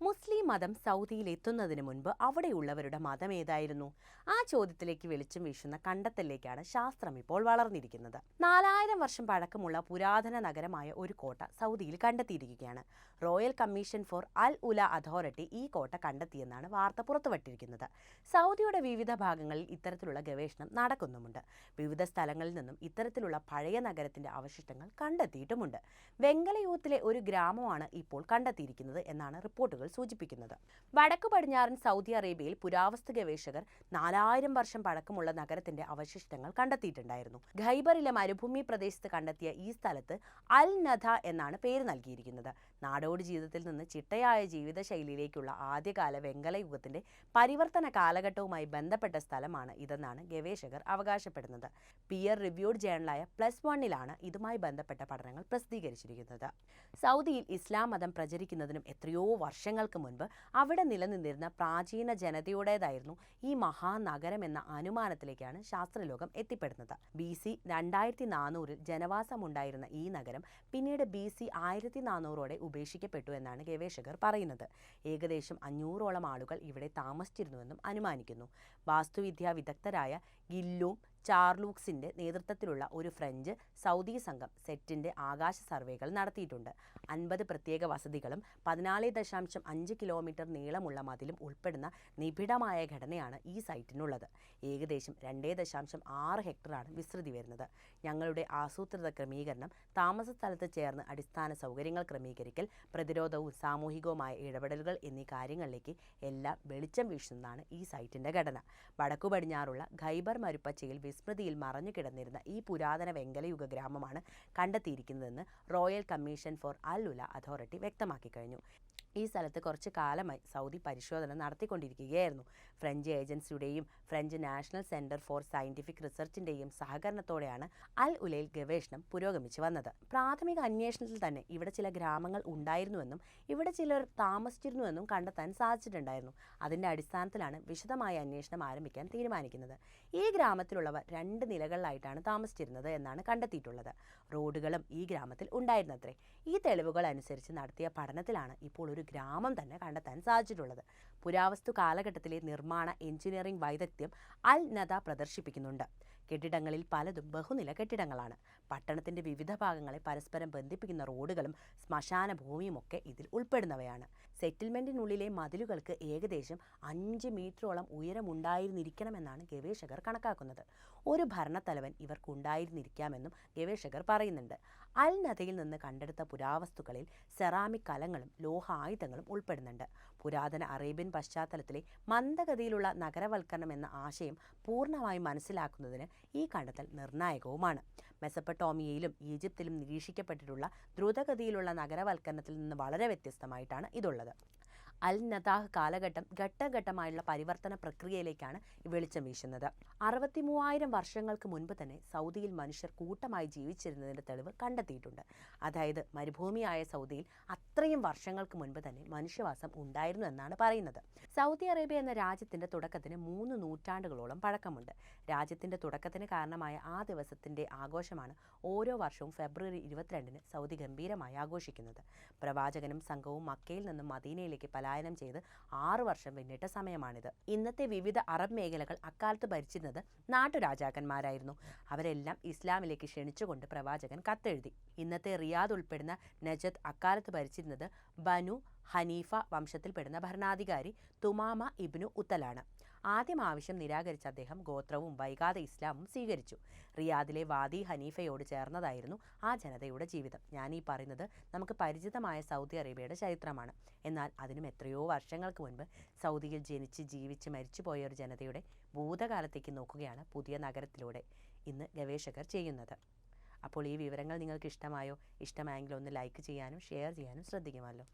മുസ്ലിം മതം സൗദിയിൽ എത്തുന്നതിന് മുൻപ് അവിടെയുള്ളവരുടെ മതം ഏതായിരുന്നു? ആ ചോദ്യത്തിലേക്ക് വെളിച്ചം വീശുന്ന കണ്ടെത്തലിലേക്കാണ് ശാസ്ത്രം ഇപ്പോൾ വളർന്നിരിക്കുന്നത്. നാലായിരം വർഷം പഴക്കമുള്ള പുരാതന നഗരമായ ഒരു കോട്ട സൗദിയിൽ കണ്ടെത്തിയിരിക്കുകയാണ്. Royal Commission for Al Ula Authority ഈ കോട്ട കണ്ടെത്തിയെന്നാണ് വാർത്ത പുറത്തുവിട്ടിരിക്കുന്നത്. സൗദിയുടെ വിവിധ ഭാഗങ്ങളിൽ ഇത്തരത്തിലുള്ള ഗവേഷണം നടക്കുന്നുമുണ്ട്. വിവിധ സ്ഥലങ്ങളിൽ നിന്നും ഇത്തരത്തിലുള്ള പഴയ നഗരത്തിന്റെ അവശിഷ്ടങ്ങൾ കണ്ടെത്തിയിട്ടുമുണ്ട്. വെങ്കലയൂത്തിലെ ഒരു ഗ്രാമമാണ് ഇപ്പോൾ കണ്ടെത്തിയിരിക്കുന്നത് എന്നാണ് റിപ്പോർട്ടുകൾ സൂചിപ്പിക്കുന്നത്. വടക്കു പടിഞ്ഞാറൻ സൗദി അറേബ്യയിൽ പുരാവസ്തു ഗവേഷകർ നാലായിരം വർഷം പഴക്കമുള്ള നഗരത്തിന്റെ അവശിഷ്ടങ്ങൾ കണ്ടെത്തിയിട്ടുണ്ടായിരുന്നു. ഖൈബറിലെ മരുഭൂമി പ്രദേശത്ത് കണ്ടെത്തിയ ഈ സ്ഥലത്ത് അൽ നഥ എന്നാണ് പേര് നൽകിയിരിക്കുന്നത്. നാടോടി ജീവിതത്തിൽ നിന്ന് ചിട്ടയായ ജീവിതശൈലിയിലേക്കുള്ള ആദ്യകാല വെങ്കല യുഗത്തിന്റെ പരിവർത്തന കാലഘട്ടവുമായി ബന്ധപ്പെട്ട സ്ഥലമാണ് ഇതെന്നാണ് ഗവേഷകർ അവകാശപ്പെടുന്നത്. പിയർ റിവ്യൂഡ് ജേണലായ പ്ലസ് വണ്ണിലാണ് ഇതുമായി ബന്ധപ്പെട്ട പഠനങ്ങൾ പ്രസിദ്ധീകരിച്ചിരിക്കുന്നത്. സൗദിയിൽ ഇസ്ലാം മതം പ്രചരിക്കുന്നതിനും എത്രയോ വർഷങ്ങൾക്ക് മുൻപ് അവിടെ നിലനിന്നിരുന്ന പ്രാചീന ജനതയുടേതായിരുന്നു ഈ മഹാനഗരം എന്ന അനുമാനത്തിലേക്കാണ് ശാസ്ത്രലോകം എത്തിപ്പെടുന്നത്. ബി സി രണ്ടായിരത്തി നാനൂറിൽ ജനവാസമുണ്ടായിരുന്ന ഈ നഗരം പിന്നീട് ബി സി ആയിരത്തി നാനൂറോടെ ഉപേക്ഷിക്കപ്പെട്ടു എന്നാണ് ഗവേഷകർ പറയുന്നത്. ഏകദേശം അഞ്ഞൂറോളം ആളുകൾ ഇവിടെ താമസിച്ചിരുന്നുവെന്നും അനുമാനിക്കുന്നു. വാസ്തുവിദ്യാ വിദഗ്ധരായ ഗില്ലും ചാർലൂക്സിന്റെ നേതൃത്വത്തിലുള്ള ഒരു ഫ്രഞ്ച് സൗദി സംഘം സെറ്റിന്റെ ആകാശ സർവേകൾ നടത്തിയിട്ടുണ്ട്. അൻപത് പ്രത്യേക വസതികളും പതിനാല് ദശാംശം അഞ്ച് കിലോമീറ്റർ നീളമുള്ള മതിലും ഉൾപ്പെടുന്ന നിബിഡമായ ഘടനയാണ് ഈ സൈറ്റിനുള്ളത്. ഏകദേശം രണ്ടേ ദശാംശം ആറ് ഹെക്ടറാണ് വിസ്തൃതി വരുന്നത്. ഞങ്ങളുടെ ആസൂത്രിത ക്രമീകരണം താമസ സ്ഥലത്ത് ചേർന്ന് അടിസ്ഥാന സൗകര്യങ്ങൾ ക്രമീകരിക്കൽ പ്രതിരോധവും സാമൂഹികവുമായ ഇടപെടലുകൾ എന്നീ കാര്യങ്ങളിലേക്ക് എല്ലാം വെളിച്ചം വീശുന്നതാണ് ഈ സൈറ്റിന്റെ ഘടന. വടക്കു പടിഞ്ഞാറുള്ള ഖൈബർ മരുപ്പച്ചയിൽ വിസ്മൃതിയിൽ മറഞ്ഞു കിടന്നിരുന്ന ഈ പുരാതന വെങ്കലയുഗ ഗ്രാമമാണ് കണ്ടെത്തിയിരിക്കുന്നതെന്ന് Royal Commission for Al Ula Authority വ്യക്തമാക്കി കഴിഞ്ഞു. ഈ സ്ഥലത്ത് കുറച്ച് കാലമായി സൗദി പരിശോധന നടത്തിക്കൊണ്ടിരിക്കുകയായിരുന്നു. French ഏജൻസിയുടെയും French National Centre for Scientific റിസർച്ചിന്റെയും സഹകരണത്തോടെയാണ് അൽ ഉലയിൽ ഗവേഷണം പുരോഗമിച്ചു വന്നത്. പ്രാഥമിക അന്വേഷണത്തിൽ തന്നെ ഇവിടെ ചില ഗ്രാമങ്ങൾ ഉണ്ടായിരുന്നുവെന്നും ഇവിടെ ചിലർ താമസിച്ചിരുന്നുവെന്നും കണ്ടെത്താൻ സാധിച്ചിട്ടുണ്ടായിരുന്നു. അതിന്റെ അടിസ്ഥാനത്തിലാണ് വിശദമായ അന്വേഷണം ആരംഭിക്കാൻ തീരുമാനിക്കുന്നത്. ഈ ഗ്രാമത്തിലുള്ളവർ രണ്ട് നിലകളിലായിട്ടാണ് താമസിച്ചിരുന്നത് എന്നാണ് കണ്ടെത്തിയിട്ടുള്ളത്. റോഡുകളും ഈ ഗ്രാമത്തിൽ ഉണ്ടായിരുന്നത്രേ. ഈ തെളിവുകൾ അനുസരിച്ച് നടത്തിയ പഠനത്തിലാണ് ഇപ്പോൾ ഒരു ഗ്രാമം തന്നെ കണ്ടെത്താൻ സാധിച്ചിട്ടുള്ളത്. പുരാവസ്തു കാലഘട്ടത്തിലെ നിർമ്മാണ എഞ്ചിനീയറിംഗ് വൈദഗ്ധ്യം അൽ നദ പ്രദർശിപ്പിക്കുന്നുണ്ട്. കെട്ടിടങ്ങളിൽ പലതും ബഹുനില കെട്ടിടങ്ങളാണ്. പട്ടണത്തിന്റെ വിവിധ ഭാഗങ്ങളെ പരസ്പരം ബന്ധിപ്പിക്കുന്ന റോഡുകളും ശ്മശാന ഭൂമിയുമൊക്കെ ഇതിൽ ഉൾപ്പെടുന്നവയാണ്. സെറ്റിൽമെന്റിനുള്ളിലെ മതിലുകൾക്ക് ഏകദേശം അഞ്ച് മീറ്ററോളം ഉയരമുണ്ടായിരുന്നിരിക്കണമെന്നാണ് ഗവേഷകർ കണക്കാക്കുന്നത്. ഒരു ഭരണത്തലവൻ ഇവർക്കുണ്ടായിരുന്നിരിക്കാമെന്നും ഗവേഷകർ പറയുന്നുണ്ട്. അൽ നദയിൽ നിന്ന് കണ്ടെടുത്ത പുരാവസ്തുക്കളിൽ സെറാമിക് കലങ്ങളും ലോഹ ആയുധങ്ങളും ഉൾപ്പെടുന്നുണ്ട്. പുരാതന അറേബ്യൻ പശ്ചാത്തലത്തിലെ മന്ദഗതിയിലുള്ള നഗരവൽക്കരണം എന്ന ആശയം പൂർണമായി മനസ്സിലാക്കുന്നതിന് ഈ കണ്ടെത്തൽ നിർണായകവുമാണ്. മെസപ്പട്ടോമിയയിലും ഈജിപ്തിലും നിരീക്ഷിക്കപ്പെട്ടിട്ടുള്ള ദ്രുതഗതിയിലുള്ള നഗരവൽക്കരണത്തിൽ നിന്ന് വളരെ വ്യത്യസ്തമായിട്ടാണ് ഇതുള്ളത്. അൽ നദാഹ് കാലഘട്ടം ഘട്ടഘട്ടമായുള്ള പരിവർത്തന പ്രക്രിയയിലേക്കാണ് വെളിച്ചം വീശുന്നത്. അറുപത്തി മൂവായിരം വർഷങ്ങൾക്ക് മുൻപ് തന്നെ സൗദിയിൽ മനുഷ്യർ കൂട്ടമായി ജീവിച്ചിരുന്നതിന്റെ തെളിവ് കണ്ടെത്തിയിട്ടുണ്ട്. അതായത് മരുഭൂമിയായ സൗദിയിൽ അത്രയും വർഷങ്ങൾക്ക് മുൻപ് തന്നെ മനുഷ്യവാസം ഉണ്ടായിരുന്നു എന്നാണ് പറയുന്നത്. സൗദി അറേബ്യ എന്ന രാജ്യത്തിന്റെ തുടക്കത്തിന് മൂന്ന് നൂറ്റാണ്ടുകളോളം പഴക്കമുണ്ട്. രാജ്യത്തിന്റെ തുടക്കത്തിന് കാരണമായ ആ ദിവസത്തിന്റെ ആഘോഷമാണ് ഓരോ വർഷവും ഫെബ്രുവരി ഇരുപത്തിരണ്ടിന് സൗദി ഗംഭീരമായി ആഘോഷിക്കുന്നത്. പ്രവാചകനും സംഘവും മക്കയിൽ നിന്നും മദീനയിലേക്ക് പലായനം ചെയ്ത് ആറു വർഷം പിന്നിട്ട സമയമാണിത്. ഇന്നത്തെ വിവിധ അറബ് മേഖലകൾ അക്കാലത്ത് ഭരിച്ചിരുന്നത് നാട്ടുരാജാക്കന്മാരായിരുന്നു. അവരെല്ലാം ഇസ്ലാമിലേക്ക് ക്ഷണിച്ചുകൊണ്ട് പ്രവാചകൻ കത്തെഴുതി. ഇന്നത്തെ റിയാദ് ഉൾപ്പെടുന്ന നജദ് അക്കാലത്ത് ഭരിച്ചിരുന്നത് ബനു ഹനീഫ വംശത്തിൽപ്പെടുന്ന ഭരണാധികാരി തുമാമ ഇബ്നു ഉത്തലാണ്. ആദ്യം ആവശ്യം നിരാകരിച്ച അദ്ദേഹം ഗോത്രവും വൈകാതെ ഇസ്ലാമും സ്വീകരിച്ചു. റിയാദിലെ വാദി ഹനീഫയോട് ചേർന്നതായിരുന്നു ആ ജനതയുടെ ജീവിതം. ഞാൻ ഈ പറയുന്നത് നമുക്ക് പരിചിതമായ സൗദി അറേബ്യയുടെ ചരിത്രമാണ്. എന്നാൽ അതിനും എത്രയോ വർഷങ്ങൾക്ക് മുൻപ് സൗദിയിൽ ജനിച്ച് ജീവിച്ച് മരിച്ചുപോയ ഒരു ജനതയുടെ ഭൂതകാലത്തേക്ക് നോക്കുകയാണ് പുതിയ നഗരത്തിലൂടെ ഇന്ന് ഗവേഷകർ ചെയ്യുന്നത്. അപ്പോൾ ഈ വിവരങ്ങൾ നിങ്ങൾക്ക് ഇഷ്ടമായോ? ഇഷ്ടമായെങ്കിൽ ഒന്ന് ലൈക്ക് ചെയ്യാനും ഷെയർ ചെയ്യാനും ശ്രദ്ധിക്കുമല്ലോ.